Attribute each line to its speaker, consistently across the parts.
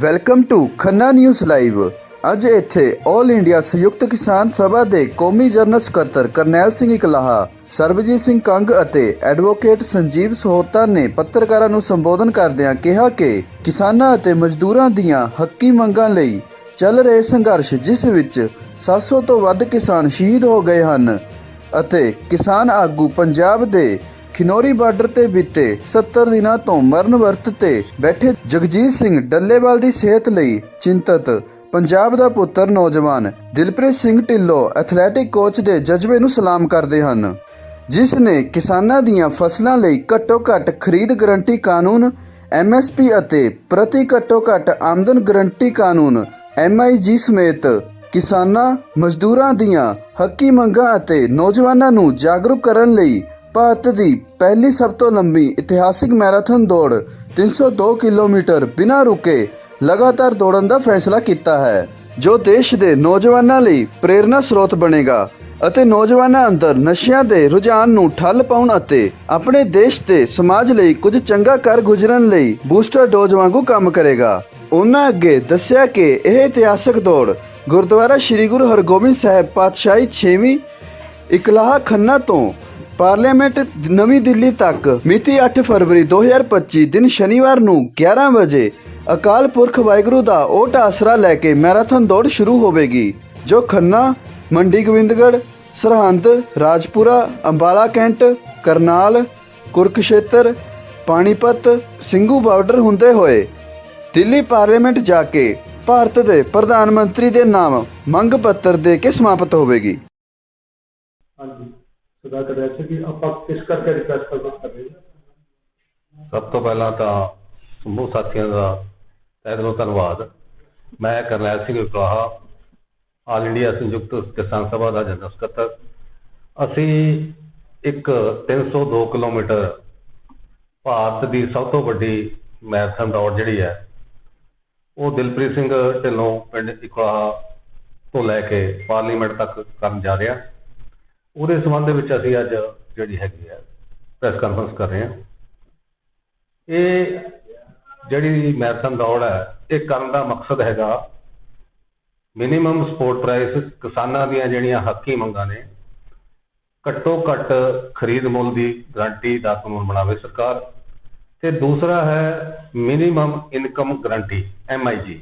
Speaker 1: Welcome to Khanna news live ਅੱਜ ਇੱਥੇ 올 India Sanyukt Kisan ਸਭਾ ਦੇ ਕੌਮੀ ਜਨਰਲ ਸਕੱਤਰ ਕਰਨੈਲ ਸਿੰਘ ਇਕਲਾਹਾ, ਸਰਬਜੀਤ ਸਿੰਘ ਕੰਗ ਅਤੇ ਐਡਵੋਕੇਟ ਸੰਜੀਵ ਸੋਹਤਾ ਨੇ ਪੱਤਰਕਾਰਾਂ ਨੂੰ ਸੰਬੋਧਨ ਕਰਦਿਆਂ ਕਿਹਾ ਕਿ ਕਿਸਾਨਾਂ ਅਤੇ ਮਜ਼ਦੂਰਾਂ ਦੀਆਂ ਹੱਕੀ ਮੰਗਾਂ ਲਈ ਚੱਲ ਰਹੇ ਸੰਘਰਸ਼ ਜਿਸ ਵਿੱਚ 700 ਤੋਂ ਵੱਧ ਕਿਸਾਨ ਸ਼ਹੀਦ ਹੋ ਗਏ ਹਨ ਅਤੇ ਕਿਸਾਨ ਆਗੂ ਪੰਜਾਬ ਦੇ ਖਿਨੋਰੀ ਬਾਰਡਰ ਤੇ ਬੀਤੇ 70 ਦਿਨਾਂ ਤੋਂ ਮਰਨ ਵਰਤ ਤੇ ਬੈਠੇ ਜਗਜੀਤ ਸਿੰਘ ਡੱਲੇਵਾਲ ਦੀ ਸਿਹਤ ਲਈ ਚਿੰਤਤ। ਪੰਜਾਬ ਦਾ ਪੁੱਤਰ ਨੌਜਵਾਨ ਦਿਲਪ੍ਰੀਤ ਸਿੰਘ ਢਿੱਲੋਂ ਐਥਲੈਟਿਕ ਕੋਚ ਦੇ ਜਜ਼ਬੇ ਨੂੰ ਸਲਾਮ ਕਰਦੇ ਹਨ, ਜਿਸ ਨੇ ਕਿਸਾਨਾਂ ਦੀਆਂ ਫਸਲਾਂ ਲਈ ਘੱਟੋ ਘੱਟ ਖਰੀਦ ਗਰੰਟੀ ਕਾਨੂੰਨ ਐਮਐਸਪੀ ਅਤੇ ਪ੍ਰਤੀ ਘੱਟੋ ਘੱਟ ਆਮਦਨ ਗਰੰਟੀ ਕਾਨੂੰਨ ਐਮਆਈਜੀ ਸਮੇਤ ਕਿਸਾਨਾਂ, ਮਜ਼ਦੂਰਾਂ ਦੀਆਂ ਹੱਕੀ ਮੰਗਾਂ ਅਤੇ ਨੌਜਵਾਨਾਂ ਨੂੰ ਜਾਗਰੂਕ ਕਰਨ ਲਈ ਭਾਰਤ ਦੀ ਪਹਿਲੀ ਸਭ ਤੋਂ ਲੰਬੀ ਇਤਿਹਾਸਿਕ ਮੈਰਾਥਨ ਦੌੜ 302 ਕਿਲੋਮੀਟਰ ਬਿਨਾਂ ਰੁਕੇ ਲਗਾਤਾਰ ਦੌੜਨ ਦਾ ਫੈਸਲਾ ਕੀਤਾ ਹੈ, ਜੋ ਦੇਸ਼ ਦੇ ਨੌਜਵਾਨਾਂ ਲਈ ਪ੍ਰੇਰਨਾ ਸਰੋਤ ਬਣੇਗਾ ਅਤੇ ਨੌਜਵਾਨਾਂ ਅੰਦਰ ਨਸ਼ਿਆਂ ਦੇ ਰੁਝਾਨ ਨੂੰ ਠੱਲ ਪਾਉਣ ਅਤੇ ਆਪਣੇ ਦੇਸ਼ ਤੇ ਸਮਾਜ ਲਈ ਕੁਝ ਚੰਗਾ ਕਰ ਗੁਜ਼ਰਨ ਲਈ ਬੂਸਟਰ ਡੋਜ਼ ਵਾਂਗੂ ਕੰਮ ਕਰੇਗਾ। ਉਹਨਾਂ ਅੱਗੇ ਦੱਸਿਆ ਕਿ ਇਹ ਇਤਿਹਾਸਕ ਦੌੜ ਗੁਰਦੁਆਰਾ ਸ੍ਰੀ ਗੁਰੂ ਹਰਗੋਬਿੰਦ ਸਾਹਿਬ ਪਾਤਸ਼ਾਹੀ 6ਵੀਂ ਇਕਲਾਹਾ ਖੰਨਾ ਤੋਂ ਪਾਰਲੀਮੈਂਟ ਨਵੀਂ ਦਿੱਲੀ ਤੱਕ ਮਿਤੀ 8 ਫਰਵਰੀ 2025 ਦਿਨ ਸ਼ਨੀਵਾਰ ਨੂੰ 11 ਵਜੇ ਅਕਾਲ ਪੁਰਖ ਵਾਹਿਗੁਰੂ ਦਾ ਓਟ ਆਸਰਾ ਲੈ ਕੇ ਮੈਰਾਥਨ ਦੌੜ ਸ਼ੁਰੂ ਹੋਵੇਗੀ, ਜੋ ਖੰਨਾ, ਮੰਡੀ ਗੋਬਿੰਦਗੜ੍ਹ, ਸਰਹੰਦ, ਰਾਜਪੁਰਾ, ਅੰਬਾਲਾ ਕੈਂਟ, ਕਰਨਾਲ, ਕੁਰਕਸ਼ੇਤਰ, ਪਾਣੀਪਤ, ਸਿੰਘੂ ਬਾਰਡਰ ਹੁੰਦੇ ਹੋਏ ਦਿੱਲੀ ਪਾਰਲੀਮੈਂਟ ਜਾ ਕੇ ਭਾਰਤ ਦੇ ਪ੍ਰਧਾਨ ਮੰਤਰੀ ਦੇ ਨਾਮ ਮੰਗ ਪੱਤਰ ਦੇ ਕੇ ਸਮਾਪਤ ਹੋਵੇਗੀ।
Speaker 2: ਹਾਂਜੀ। ਸਦਾ ਕਰ ਸੀ ਕਿ ਆਪਾਂ ਕਿਸ ਕਰਕੇ ਰਿਕਵੈਸਟ ਕਰ ਰਹੇ
Speaker 3: ਸਭ ਤੋਂ ਪਹਿਲਾਂ ਤਾਂ ਸਮੂਹ ਸਾਥੀਆਂ ਦਾ ਤਹਿ ਦਿਲੋਂ ਧੰਨਵਾਦ। ਮੈਂ ਕਰਨੈਲ ਸਿੰਘ ਵਿਪਲਾਹਾ ਆਲ ਇੰਡੀਆ ਸੰਯੁਕਤ ਕਿਸਾਨ ਸਭਾ ਦਾ ਜਨਰਲ ਸਕੱਤਰ। ਅਸੀਂ ਇੱਕ 302 ਕਿਲੋਮੀਟਰ ਭਾਰਤ ਦੀ ਸਭ ਤੋਂ ਵੱਡੀ ਮੈਰਾਥਨ ਦੌੜ ਜਿਹੜੀ ਹੈ, ਉਹ ਦਿਲਪ੍ਰੀਤ ਸਿੰਘ ਢਿੱਲੋਂ ਪਿੰਡ ਇਕਲਾਹਾ ਤੋਂ ਲੈ ਕੇ ਪਾਰਲੀਮੈਂਟ ਤੱਕ ਕਰਨ ਜਾ ਰਿਹਾ। ਉਹਦੇ ਸੰਬੰਧ ਦੇ ਵਿੱਚ ਅਸੀਂ ਅੱਜ ਜਿਹੜੀ ਹੈਗੀ ਹੈ ਪ੍ਰੈਸ ਕਾਨਫਰੰਸ ਕਰ ਰਹੇ ਹਾਂ। ਇਹ ਜਿਹੜੀ ਮੈਰਾਥਨ ਦੌੜ ਹੈ, ਇਹ ਕਰਨ ਦਾ ਮਕਸਦ ਹੈਗਾ ਮਿਨੀਮਮ ਸਪੋਰਟ ਪ੍ਰਾਈਸ ਕਿਸਾਨਾਂ ਦੀਆਂ ਜਿਹੜੀਆਂ ਹੱਕੀ ਮੰਗਾਂ ਨੇ, ਘੱਟੋ ਘੱਟ ਖਰੀਦ ਮੁੱਲ ਦੀ ਗਾਰੰਟੀ ਦਾ ਕਾਨੂੰਨ ਬਣਾਵੇ ਸਰਕਾਰ ਤੇ ਦੂਸਰਾ ਹੈ ਮਿਨੀਮਮ ਇਨਕਮ ਗਾਰੰਟੀ ਐਮਆਈਜੀ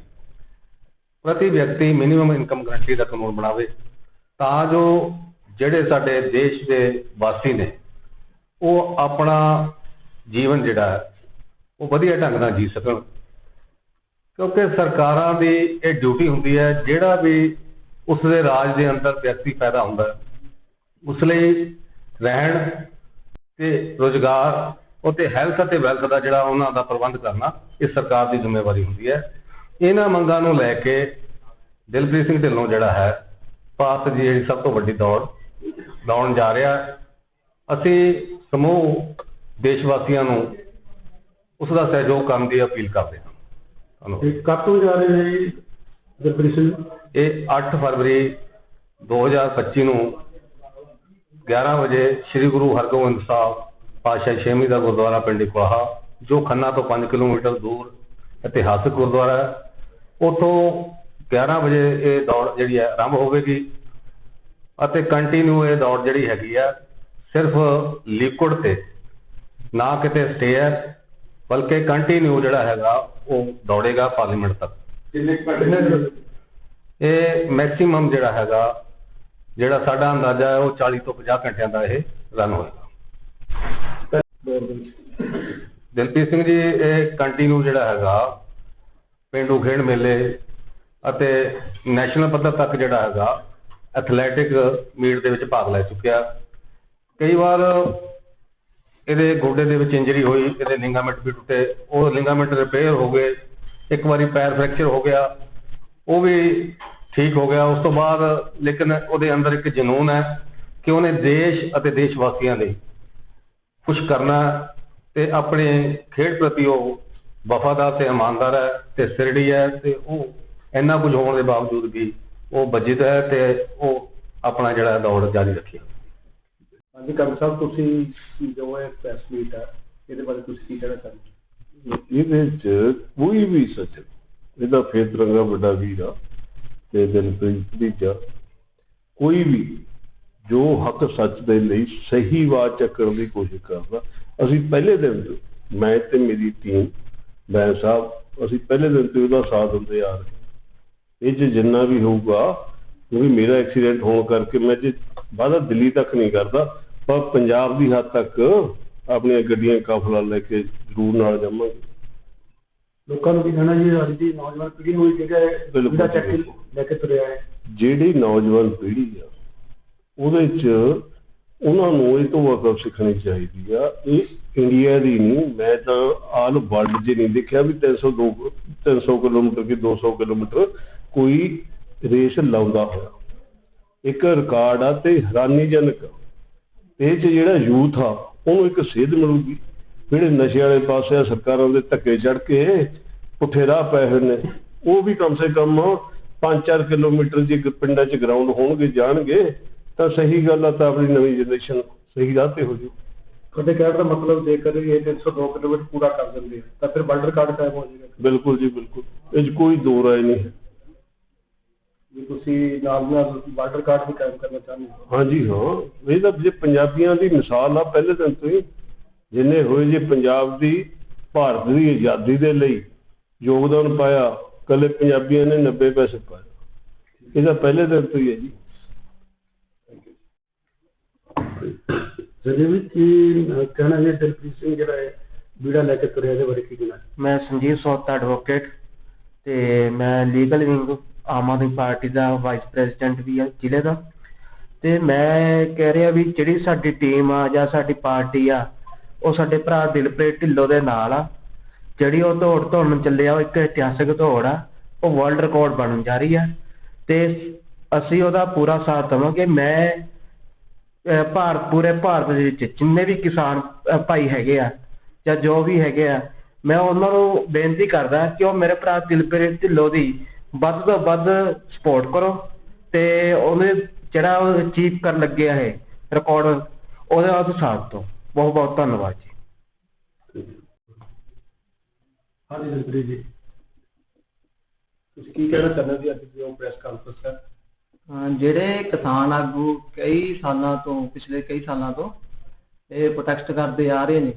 Speaker 3: ਪ੍ਰਤੀ ਵਿਅਕਤੀ ਮਿਨੀਮਮ ਇਨਕਮ ਗਾਰੰਟੀ ਦਾ ਕਾਨੂੰਨ ਬਣਾਵੇ ਤਾਂ ਜੋ ਜਿਹੜੇ ਸਾਡੇ ਦੇਸ਼ ਦੇ ਵਾਸੀ ਨੇ, ਉਹ ਆਪਣਾ ਜੀਵਨ ਜਿਹੜਾ ਹੈ, ਉਹ ਵਧੀਆ ਢੰਗ ਨਾਲ ਜੀ ਸਕਣ। ਕਿਉਂਕਿ ਸਰਕਾਰਾਂ ਦੀ ਇਹ ਡਿਊਟੀ ਹੁੰਦੀ ਹੈ, ਜਿਹੜਾ ਵੀ ਉਸ ਦੇ ਰਾਜ ਦੇ ਅੰਦਰ ਵਿਅਕਤੀ ਪੈਦਾ ਹੁੰਦਾ ਉਸ ਲਈ ਰਹਿਣ ਤੇ ਰੋਜ਼ਗਾਰ ਅਤੇ ਹੈਲਥ ਅਤੇ ਵੈਲਥ ਦਾ ਜਿਹੜਾ ਉਹਨਾਂ ਦਾ ਪ੍ਰਬੰਧ ਕਰਨਾ, ਇਹ ਸਰਕਾਰ ਦੀ ਜ਼ਿੰਮੇਵਾਰੀ ਹੁੰਦੀ ਹੈ। ਇਹਨਾਂ ਮੰਗਾਂ ਨੂੰ ਲੈ ਕੇ ਦਿਲਪ੍ਰੀਤ ਸਿੰਘ ਢਿੱਲੋਂ ਜਿਹੜਾ ਹੈ, ਭਾਰਤ ਦੀ ਜਿਹੜੀ ਸਭ ਤੋਂ ਵੱਡੀ ਦੌੜ ਲਾਉਣ ਜਾ ਰਿਹਾ ਹੈ। ਅਸੀਂ ਸਮੂਹ ਦੇਸ਼ ਵਾਸੀਆਂ ਨੂੰ ਉਸ ਦਾ ਸਹਿਯੋਗ ਕਰਨ ਦੀ ਅਪੀਲ ਕਰਦੇ ਹਾਂ। ਧੰਨਵਾਦ।
Speaker 2: ਇਹ ਕਦ ਤੋਂ ਜਾ ਰਹੇ ਨੇ ਜੀ ਦਿਲਪ੍ਰੀਤ ਸਿੰਘ?
Speaker 3: ਇਹ 8 ਫਰਵਰੀ 2025 ਨੂੰ 11 ਵਜੇ ਸ੍ਰੀ ਗੁਰੂ ਹਰਗੋਬਿੰਦ ਸਾਹਿਬ ਪਾਤਸ਼ਾਹੀ ਛੇਵੀਂ ਦਾ ਗੁਰਦੁਆਰਾ ਪਿੰਡ ਕੋਹਾ ਜੋ ਖੰਨਾ ਤੋਂ 5 ਕਿਲੋਮੀਟਰ ਦੂਰ ਇਤਿਹਾਸਕ ਗੁਰਦੁਆਰਾ ਹੈ। ਉੱਥੋਂ 11 ਵਜੇ ਇਹ ਦੌੜ ਜਿਹੜੀ ਹੈ ਆਰੰਭ ਹੋਵੇਗੀ। ਅਤੇ ਕੰਟੀਨਿਊ ਇਹ ਦੌੜ ਜਿਹੜੀ ਹੈਗੀ ਆ ਸਿਰਫ ਲਿਕੁਇਡ ਤੇ ਨਾ ਕਿਤੇ ਸਟੇ ਹੈ ਬਲਕਿ ਕੰਟੀਨਿਊ ਜਿਹੜਾ ਹੈਗਾ ਉਹ ਦੌੜੇਗਾ ਪਾਰਲੀਮੈਂਟ ਤੱਕ।
Speaker 2: ਕਿੰਨੇ ਘੰਟੇ
Speaker 3: ਇਹ ਮੈਕਸਿਮਮ ਜਿਹੜਾ ਹੈਗਾ ਜਿਹੜਾ ਸਾਡਾ ਅੰਦਾਜ਼ਾ ਹੈ ਉਹ 40 ਤੋਂ 50 ਘੰਟਿਆਂ ਦਾ ਇਹ ਰਨ ਹੋਏਗਾ। ਦਿਲਪ੍ਰੀਤ ਸਿੰਘ ਜੀ ਇਹ ਕੰਟੀਨਿਊ ਜਿਹੜਾ ਹੈਗਾ ਪਿੰਡੂ ਖੇਡ ਮੇਲੇ ਅਤੇ ਨੈਸ਼ਨਲ ਪੱਧਰ ਤੱਕ ਜਿਹੜਾ ਹੈਗਾ ਐਥਲੈਟਿਕ ਮੀਟ ਦੇ ਵਿੱਚ ਭਾਗ ਲੈ ਚੁੱਕਿਆ। ਕਈ ਵਾਰ ਇਹਦੇ ਗੋਡੇ ਦੇ ਵਿੱਚ ਇੰਜਰੀ ਹੋਈ, ਇਹਦੇ ਲਿੰਗਾਮੈਂਟ ਵੀ ਟੁੱਟੇ, ਉਹ ਲਿੰਗਾਮੈਂਟ ਰਿਪੇਅਰ ਹੋ ਗਏ, ਇੱਕ ਵਾਰੀ ਪੈਰ ਫ੍ਰੈਕਚਰ ਹੋ ਗਿਆ, ਉਹ ਵੀ ਠੀਕ ਹੋ ਗਿਆ। ਉਸ ਤੋਂ ਬਾਅਦ ਲੇਕਿਨ ਉਹਦੇ ਅੰਦਰ ਇੱਕ ਜਨੂਨ ਹੈ ਕਿ ਉਹਨੇ ਦੇਸ਼ ਅਤੇ ਦੇਸ਼ ਵਾਸੀਆਂ ਲਈ ਕੁਝ ਕਰਨਾ ਤੇ ਆਪਣੇ ਖੇਡ ਪ੍ਰਤੀ ਉਹ ਵਫਾਦਾਰ ਤੇ ਇਮਾਨਦਾਰ ਹੈ ਤੇ ਸਿਰੜੀ ਹੈ ਤੇ ਉਹ ਇੰਨਾ ਕੁਝ ਹੋਣ ਦੇ ਬਾਵਜੂਦ ਵੀ ਉਹ ਵੱਜਿਤ ਹੈ ਤੇ ਉਹ ਆਪਣਾ ਜਿਹੜਾ ਦੌੜ ਜਾਰੀ ਰੱਖੀ।
Speaker 2: ਹਾਂਜੀ ਕੰਮ ਸਾਹਿਬ ਤੁਸੀਂ ਜੋ ਇਹ ਪ੍ਰੈਸ ਮੀਟ ਹੈ ਇਹਦੇ ਬਾਰੇ ਤੁਸੀਂ ਕੀ ਕਹਿਣਾ ਚਾਹੁੰਦੇ
Speaker 4: ਇਹਦੇ ਚ ਕੋਈ ਵੀ ਸੱਚ ਇਹਦਾ ਫੇਰ ਤਿਰੰਗਾ ਵੱਡਾ ਵੀਰ ਆ ਤੇ ਦਿਲਪ੍ਰੀਤ ਭਤੀਜਾ ਕੋਈ ਵੀ ਜੋ ਹੱਕ ਸੱਚ ਦੇ ਲਈ ਸਹੀ ਆਵਾਜ਼ ਚੱਕਣ ਦੀ ਕੋਸ਼ਿਸ਼ ਕਰਦਾ ਅਸੀਂ ਪਹਿਲੇ ਦਿਨ ਤੋਂ ਮੈਂ ਤੇ ਮੇਰੀ ਟੀਮ ਬੈਂ ਸਾਹਿਬ ਅਸੀਂ ਪਹਿਲੇ ਦਿਨ ਤੋਂ ਉਹਦਾ ਸਾਥ ਦਿੰਦੇ ਆ ਰਹੇ ਇਹ 'ਚ ਜਿੰਨਾ ਵੀ ਹੋਊਗਾ ਕਿਉਂਕਿ ਮੇਰਾ ਐਕਸੀਡੈਂਟ ਹੋਣ ਕਰਕੇ ਮੈਂ ਜੇ ਵਾਧਾ ਦਿੱਲੀ ਤੱਕ ਨਹੀਂ ਕਰਦਾ ਪਰ ਪੰਜਾਬ ਦੀ ਹੱਦ ਤੱਕ ਆਪਣੀਆਂ ਗੱਡੀਆਂ ਕਾਫਲਾ ਲੈ ਕੇ ਜ਼ਰੂਰ ਨਾਲ ਜਾਵਾਂਗੇ
Speaker 2: ਲੋਕਾਂ ਨੂੰ ਵੀ ਕਹਿਣਾ ਜੀ ਅੱਜ ਦੀ ਨੌਜਵਾਨ ਪੀੜ੍ਹੀ ਨੂੰ ਵੀ ਜਿਹੜਾ ਹੈ,
Speaker 4: ਬਿਲਕੁਲ
Speaker 2: ਜਿਹੜਾ ਚੱਕ। ਲੈ ਕੇ ਤੁਰਿਆ ਹੈ
Speaker 4: ਜਿਹੜੀ ਨੌਜਵਾਨ ਪੀੜ੍ਹੀ ਆ ਉਹਦੇ 'ਚ ਉਹਨਾਂ ਨੂੰ ਇਹ ਤੋਂ ਅਕਲ ਸਿੱਖਣੀ ਚਾਹੀਦੀ ਆ ਇਹ ਇੰਡੀਆ ਦੀ ਨਹੀਂ ਮੈਂ ਤਾਂ ਆਲ ਵਰਲਡ 'ਚ ਨਹੀਂ ਦੇਖਿਆ ਵੀ 302 300 ਕਿਲੋਮੀਟਰ ਕਿ 200 ਕਿਲੋਮੀਟਰ ਕੋਈ ਰੇਸ ਲਾਉਂਦਾ ਹੋਇਆ। ਇੱਕ ਰਿਕਾਰਡ ਆ ਤੇ ਹੈਰਾਨੀਜਨਕ। ਇਹ 'ਚ ਜਿਹੜਾ ਯੂਥ ਆ ਉਹਨੂੰ ਇੱਕ ਸੇਧ ਮਿਲੂਗੀ। ਜਿਹੜੇ ਨਸ਼ੇ ਵਾਲੇ ਪਾਸੇ ਆ ਸਰਕਾਰਾਂ ਦੇ ਧੱਕੇ ਚੜ ਕੇ ਪੁੱਠੇ ਰਾਹ ਪਏ ਹੋਏ ਨੇ। ਉਹ ਵੀ ਕਮ ਸੇ ਕਮ 5-4 ਕਿਲੋਮੀਟਰ ਗ- ਪਿੰਡਾਂ 'ਚ ਗਰਾਊਂਡ ਹੋਣਗੇ ਜਾਣਗੇ ਤਾਂ ਸਹੀ ਗੱਲ ਆ ਤਾਂ ਆਪਣੀ ਨਵੀਂ ਜਨਰੇਸ਼ਨ ਸਹੀ ਰਾਹ ਤੇ ਹੋ ਜੂ।
Speaker 2: ਤੁਹਾਡੇ ਕਹਿਣ ਦਾ ਮਤਲਬ ਜੇਕਰ ਇਹ 302 ਕਿਲੋਮੀਟਰ ਪੂਰਾ ਕਰ ਦਿੰਦੇ ਤਾਂ ਫਿਰ ਵਰਲਡ ਰਿਕਾਰਡ ਕਾਇਮ ਹੋ ਜਾਏਗਾ।
Speaker 4: ਬਿਲਕੁਲ ਜੀ ਬਿਲਕੁਲ। ਇਹ 'ਚ ਕੋਈ ਦੋ ਰਾਏ ਨਹੀਂ ਹੈ।
Speaker 2: ਜੇ ਤੁਸੀਂ ਨਾਲ ਨਾਲ ਵਰਲਡ ਰਿਕਾਰਡ ਵੀ ਕਾਇਮ ਕਰਨਾ ਚਾਹੁੰਦੇ ਹੋ।
Speaker 4: ਹਾਂਜੀ ਹਾਂ। ਇਹ ਤਾਂ ਜੇ ਪੰਜਾਬੀਆਂ ਦੀ ਮਿਸਾਲ ਆ ਪਹਿਲੇ ਦਿਨ ਤੋਂ ਹੀ ਜਿੰਨੇ ਹੋਏ ਜੇ ਪੰਜਾਬ ਦੀ ਭਾਰਤ ਦੀ ਆਜ਼ਾਦੀ ਦੇ ਲਈ ਯੋਗਦਾਨ ਪਾਇਆ ਕੱਲੇ ਪੰਜਾਬੀਆਂ ਨੇ 90 ਪੈਸੇ ਪਾਏ। ਇਹਦਾ ਪਹਿਲੇ ਦਿਨ ਤੋਂ ਹੀ ਹੈ ਜੀ।
Speaker 2: ਜਿਹਦੇ ਵਿੱਚ ਕੀ ਕਹਿਣਾ ਹੈ ਦਿਲਪ੍ਰੀਤ ਸਿੰਘ ਜਿਹੜਾ ਹੈ ਬੀੜਾ ਲੈ ਕੇ ਤੁਰਿਆ ਇਹਦੇ ਬਾਰੇ ਕੀ ਕਹਿਣਾ?
Speaker 5: ਮੈਂ ਸੰਜੀਵ ਸੋਤਾ ਐਡਵੋਕੇਟ ਤੇ ਮੈਂ legal wing Aam Aadmi Party ਦਾ ਵਾਈਸ ਪ੍ਰੈਜ਼ੀਡੈਂਟ ਵੀ ਆ ਜ਼ਿਲ੍ਹੇ ਦਾ। ਤੇ ਮੈਂ ਕਹਿ ਰਿਹਾ ਵੀ ਜਿਹੜੀ ਸਾਡੀ ਟੀਮ ਆ ਜਾਂ ਸਾਡੀ ਪਾਰਟੀ ਆ, ਉਹ ਸਾਡੇ ਭਰਾ ਦਿਲਪ੍ਰੀਤ ਢਿੱਲੋਂ ਦੇ ਨਾਲ ਆ। ਜਿਹੜੀ ਉਹ ਦੌੜ ਧੁੰਨ ਚੱਲਿਆ, ਉਹ ਇੱਕ ਇਤਿਹਾਸਕ ਦੌੜ ਆ। ਉਹ ਵਰਲਡ ਰਿਕਾਰਡ ਬਣਨ ਜਾ ਰਹੀ ਆ। ਤੇ ਅਸੀਂ ਉਹਦਾ ਪੂਰਾ ਸਾਥ ਦੇਵਾਂਗੇ। ਮੈਂ ਭਾਰਤ, ਪੂਰੇ ਭਾਰਤ ਦੇ ਵਿੱਚ ਜਿੰਨੇ ਵੀ ਕਿਸਾਨ ਭਾਈ ਹੈਗੇ ਆ ਜਾਂ ਜੋ ਵੀ ਹੈਗੇ ਆ, ਮੈਂ ਉਹਨਾਂ ਨੂੰ ਬੇਨਤੀ ਕਰਦਾ ਕਿ ਉਹ ਮੇਰੇ ਭਰਾ ਦਿਲਪ੍ਰੀਤ ਢਿੱਲੋਂ ਦੀ ਵੱਧ ਤੋਂ ਵੱਧ ਸਪੋਰਟ ਕਰੋ ਤੇ ਉਹਨੇ ਜਿਹੜਾ ਉਹ ਅਚੀਵ ਕਰਨ ਲੱਗਿਆ ਹੈ ਰਿਕਾਰਡ ਉਹਦੇ ਵਾਸਤੇ ਸਾਥ ਦਿਓ। ਬਹੁਤ ਬਹੁਤ ਧੰਨਵਾਦ ਜੀ।
Speaker 2: ਹਾਂਜੀ ਦਿਲਪ੍ਰੀਤ ਜੀ। ਤੁਸੀਂ ਕੀ ਕਹਿਣਾ ਚਾਹੁੰਦੇ ਜੀ ਅੱਜ ਦੀ ਉਹ ਪ੍ਰੈਸ ਕਾਨਫਰੰਸ ਹੈ
Speaker 6: ਜਿਹੜੇ ਕਿਸਾਨ ਆਗੂ ਕਈ ਸਾਲਾਂ ਤੋਂ ਪਿਛਲੇ ਕਈ ਸਾਲਾਂ ਤੋਂ ਇਹ ਪ੍ਰੋਟੈਸਟ ਕਰਦੇ ਆ ਰਹੇ ਨੇ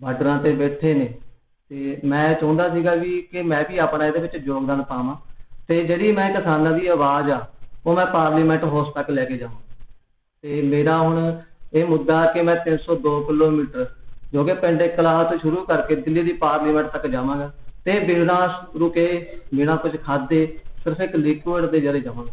Speaker 6: ਬਾਰਡਰਾਂ ਤੇ ਬੈਠੇ ਨੇ ਤੇ ਮੈਂ ਚਾਹੁੰਦਾ ਸੀਗਾ ਵੀ ਕਿ ਮੈਂ ਵੀ ਆਪਣਾ ਇਹਦੇ ਵਿੱਚ ਯੋਗਦਾਨ ਪਾਵਾਂ। ਤੇ ਜਿਹੜੀ ਮੈਂ ਕਿਸਾਨਾਂ ਦੀ ਆਵਾਜ਼ ਆ, ਉਹ ਮੈਂ ਪਾਰਲੀਮੈਂਟ ਹਾਊਸ ਤੱਕ ਲੈ ਕੇ ਜਾਵਾਂ। ਤੇ ਮੇਰਾ ਹੁਣ ਇਹ ਮੁੱਦਾ ਕਿ ਮੈਂ 302 ਕਿਲੋਮੀਟਰ, ਜੋ ਕਿ ਪਿੰਡ ਕਲਾਹ ਤੋਂ ਸ਼ੁਰੂ ਕਰਕੇ ਦਿੱਲੀ ਦੀ ਪਾਰਲੀਮੈਂਟ ਤੱਕ ਜਾਵਾਂਗਾ। ਤੇ ਬਿਨਾਂ ਰੁਕੇ, ਬਿਨਾਂ ਕੁਝ ਖਾਦੇ ਸਿਰਫ ਇੱਕ ਲਿਕੁਇਡ ਦੇ ਜਰੇ ਜਾਵਾਂਗਾ।